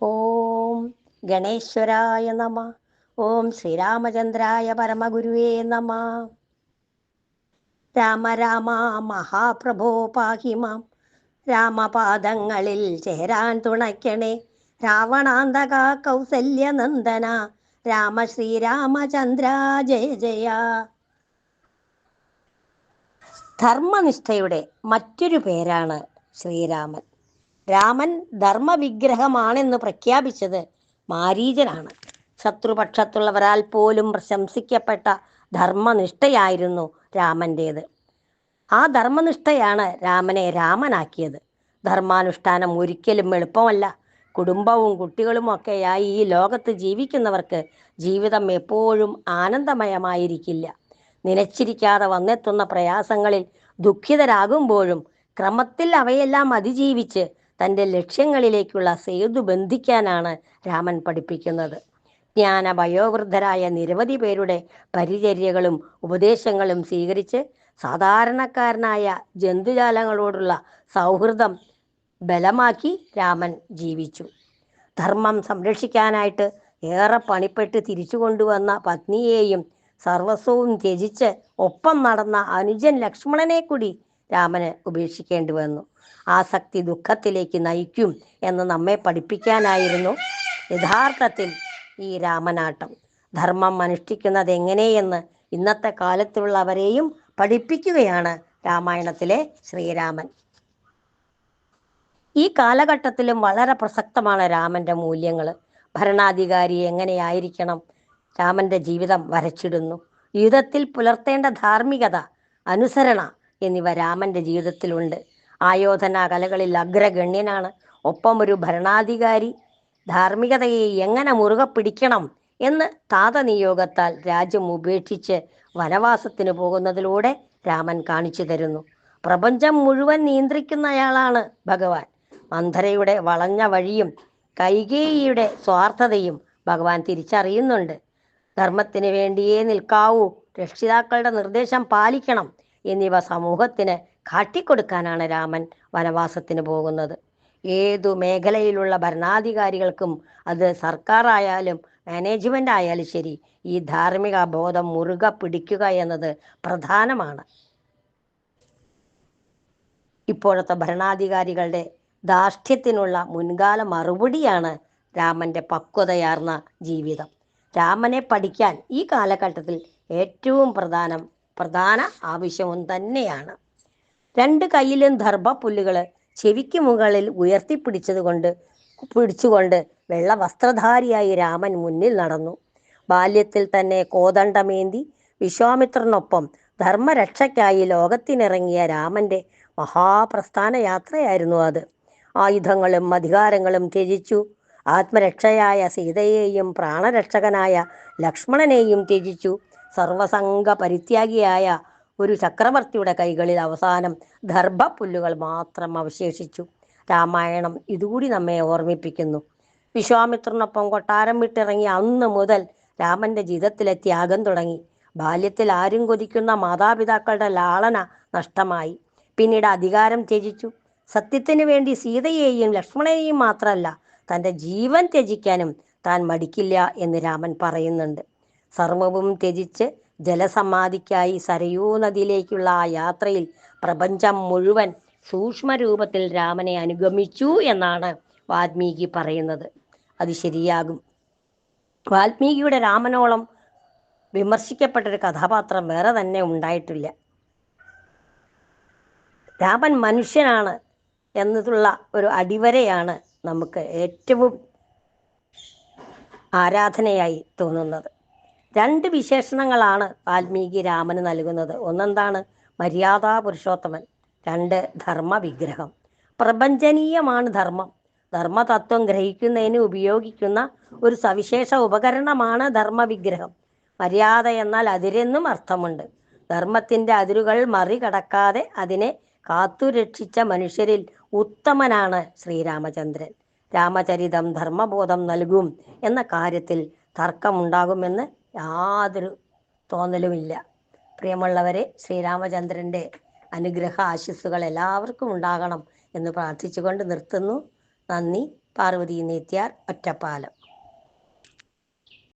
ഓം ഗണേശ്വരായ നമ. ഓം ശ്രീരാമചന്ദ്രായ പരമഗുരുവേ നമ. രാമ രാമ മഹാപ്രഭോ പാഹി മാം. രാമപാദങ്ങളിൽ ചേരാൻ തുണയ്ക്കണേ രാവണാന്തക കൗസല്യനന്ദന. രാമ ശ്രീരാമചന്ദ്ര ജയ ജയ. ധർമ്മനിഷ്ഠയുടെ മറ്റൊരു പേരാണ് ശ്രീരാമൻ. രാമൻ ധർമ്മവിഗ്രഹമാണെന്ന് പ്രഖ്യാപിച്ചത് മാരീചനാണ് ശത്രുപക്ഷത്തുള്ളവരാൽ പോലും പ്രശംസിക്കപ്പെട്ട ധർമ്മനിഷ്ഠയായിരുന്നു രാമന്റേത് ആ ധർമ്മനിഷ്ഠയാണ് രാമനെ രാമനാക്കിയത്. ധർമാനുഷ്ഠാനം ഒരിക്കലും എളുപ്പമല്ല. കുടുംബവും കുട്ടികളുമൊക്കെയായി ഈ ലോകത്ത് ജീവിക്കുന്നവർക്ക് ജീവിതം എപ്പോഴും ആനന്ദമയമായിരിക്കില്ല. നിലച്ചിരിക്കാതെ വന്നെത്തുന്ന പ്രയാസങ്ങളിൽ ദുഃഖിതരാകുമ്പോഴും ക്രമത്തിൽ അവയെല്ലാം അതിജീവിച്ച് തന്റെ ലക്ഷ്യങ്ങളിലേക്കുള്ള സേതു ബന്ധിക്കാനാണ് രാമൻ പഠിപ്പിക്കുന്നത്. ജ്ഞാന വയോവൃദ്ധരായ നിരവധി പേരുടെ പരിചര്യകളും ഉപദേശങ്ങളും സ്വീകരിച്ച് സാധാരണക്കാരനായ ജന്തുജാലങ്ങളോടുള്ള സൗഹൃദം ബലമാക്കി രാമൻ ജീവിച്ചു. ധർമ്മം സംരക്ഷിക്കാനായിട്ട് ഏറെ പണിപ്പെട്ട് തിരിച്ചു കൊണ്ടുവന്ന പത്നിയെയും സർവസ്വവും ത്യജിച്ച് ഒപ്പം നടന്ന അനുജൻ ലക്ഷ്മണനെ കൂടി രാമന് ഉപേക്ഷിക്കേണ്ടി വന്നു. ആസക്തി ദുഃഖത്തിലേക്ക് നയിക്കും എന്ന് നമ്മെ പഠിപ്പിക്കാനായിരുന്നു യഥാർത്ഥത്തിൽ ഈ രാമനാട്ടം. ധർമ്മം അനുഷ്ഠിക്കുന്നത് എങ്ങനെയെന്ന് ഇന്നത്തെ കാലത്തുള്ളവരെയും പഠിപ്പിക്കുകയാണ് രാമായണത്തിലെ ശ്രീരാമൻ. ഈ കാലഘട്ടത്തിലും വളരെ പ്രസക്തമാണ് രാമന്റെ മൂല്യങ്ങൾ ഭരണാധികാരി എങ്ങനെയായിരിക്കണം രാമന്റെ ജീവിതം വരച്ചിടുന്നു. ജീവിതത്തിൽ പുലർത്തേണ്ട ധാർമ്മികത അനുസരണ എന്നിവ രാമന്റെ ജീവിതത്തിലുണ്ട്. ആയോധന കലകളിൽ അഗ്രഗണ്യനാണ്. ഒപ്പം ഒരു ഭരണാധികാരി. ധാർമ്മികതയെ എങ്ങനെ മുറുകെ പിടിക്കണം എന്ന് താതനിയോഗത്താൽ രാജ്യം ഉപേക്ഷിച്ച് വനവാസത്തിന് പോകുന്നതിലൂടെ രാമൻ കാണിച്ചു തരുന്നു. പ്രപഞ്ചം മുഴുവൻ നിയന്ത്രിക്കുന്നയാളാണ് ഭഗവാൻ. മന്ധരയുടെ വളഞ്ഞ വഴിയും കൈകേയിയുടെ സ്വാർത്ഥതയും ഭഗവാൻ തിരിച്ചറിയുന്നുണ്ട്. ധർമ്മത്തിന് വേണ്ടിയേ നിൽക്കാവൂ. രക്ഷിതാക്കളുടെ നിർദ്ദേശം പാലിക്കണം. എന്നിവ സമൂഹത്തിന് കാട്ടിക്കൊടുക്കാനാണ് രാമൻ വനവാസത്തിന് പോകുന്നത്. ഏതു മേഖലയിലുള്ള ഭരണാധികാരികൾക്കും അത് സർക്കാർ ആയാലും മാനേജ്മെന്റ് ആയാലും ശരി ഈ ധാർമ്മിക ബോധം മുറുകെ പിടിക്കുക എന്നത് പ്രധാനമാണ്. ഇപ്പോഴത്തെ ഭരണാധികാരികളുടെ ധാർഷ്ട്യത്തിനുള്ള മുൻകാല മറുപടിയാണ് രാമന്റെ പക്വതയാർന്ന ജീവിതം. രാമനെ പഠിക്കാൻ ഈ കാലഘട്ടത്തിൽ ഏറ്റവും പ്രധാനം പ്രധാന ആവശ്യവും തന്നെയാണ്. രണ്ട് കയ്യിലും ദർഭപ്പുല്ലുകൾ ചെവിക്ക് മുകളിൽ ഉയർത്തിപ്പിടിച്ചത് കൊണ്ട് പിടിച്ചുകൊണ്ട് വെള്ള വസ്ത്രധാരിയായി രാമൻ മുന്നിൽ നടന്നു. ബാല്യത്തിൽ തന്നെ കോദണ്ഡമേന്തി വിശ്വാമിത്രനൊപ്പം ധർമ്മരക്ഷയ്ക്കായി ലോകത്തിനിറങ്ങിയ രാമന്റെ മഹാപ്രസ്ഥാന യാത്രയായിരുന്നു അത്. ആയുധങ്ങളും അധികാരങ്ങളും ത്യജിച്ചു. ആത്മരക്ഷയായ സീതയെയും പ്രാണരക്ഷകനായ ലക്ഷ്മണനെയും ത്യജിച്ചു. സർവസംഘ പരിത്യാഗിയായ ഒരു ചക്രവർത്തിയുടെ കൈകളിൽ അവസാനം ദർഭപ്പുല്ലുകൾ മാത്രം അവശേഷിച്ചു. രാമായണം ഇതുകൂടി നമ്മെ ഓർമ്മിപ്പിക്കുന്നു. വിശ്വാമിത്രനൊപ്പം കൊട്ടാരം വിട്ടിറങ്ങി അന്ന് മുതൽ രാമന്റെ ജീവിതത്തിലെ ത്യാഗം തുടങ്ങി. ബാല്യത്തിൽ ആരും കൊതിക്കുന്ന മാതാപിതാക്കളുടെ ലാളന നഷ്ടമായി. പിന്നീട് അധികാരം ത്യജിച്ചു. സത്യത്തിന് വേണ്ടി സീതയെയും ലക്ഷ്മണനെയും മാത്രമല്ല തന്റെ ജീവൻ ത്യജിക്കാനും താൻ മടിക്കില്ല എന്ന് രാമൻ പറയുന്നുണ്ട്. സർവവും ത്യജിച്ച് ജലസമാധിക്കായി സരയൂ നദിയിലേക്കുള്ള ആ യാത്രയിൽ പ്രപഞ്ചം മുഴുവൻ സൂക്ഷ്മരൂപത്തിൽ രാമനെ അനുഗമിച്ചു എന്നാണ് വാൽമീകി പറയുന്നത്. അത് ശരിയാകും. വാൽമീകിയുടെ രാമനോളം വിമർശിക്കപ്പെട്ടൊരു കഥാപാത്രം വേറെ തന്നെ ഉണ്ടായിട്ടില്ല. രാമൻ മനുഷ്യനാണ് എന്നതുള്ള ഒരു അടിവരയാണ് നമുക്ക് ഏറ്റവും ആരാധനയായി തോന്നുന്നത്. രണ്ട് വിശേഷണങ്ങളാണ് വാൽമീകി രാമന് നൽകുന്നത്. ഒന്നെന്താണ്? മര്യാദാ പുരുഷോത്തമൻ. രണ്ട് ധർമ്മ വിഗ്രഹം. പ്രപഞ്ചനീയമാണ് ധർമ്മം. ധർമ്മതത്വം ഗ്രഹിക്കുന്നതിന് ഉപയോഗിക്കുന്ന ഒരു സവിശേഷ ഉപകരണമാണ് ധർമ്മവിഗ്രഹം മര്യാദ എന്നാൽ അതിരെന്നും അർത്ഥമുണ്ട്. ധർമ്മത്തിന്റെ അതിരുകൾ മറികടക്കാതെ അതിനെ കാത്തുരക്ഷിച്ച മനുഷ്യരിൽ ഉത്തമനാണ് ശ്രീരാമചന്ദ്രൻ. രാമചരിതം ധർമ്മബോധം നൽകും എന്ന കാര്യത്തിൽ തർക്കമുണ്ടാകുമെന്ന് യാതൊരു തോന്നലുമില്ല. പ്രിയമുള്ളവരെ ശ്രീരാമചന്ദ്രന്റെ അനുഗ്രഹ ആശിസ്സുകൾ എല്ലാവർക്കും ഉണ്ടാകണം എന്ന് പ്രാർത്ഥിച്ചുകൊണ്ട് നിർത്തുന്നു. നന്ദി. പാർവതി നേത്യാർ ഒറ്റപ്പാലം.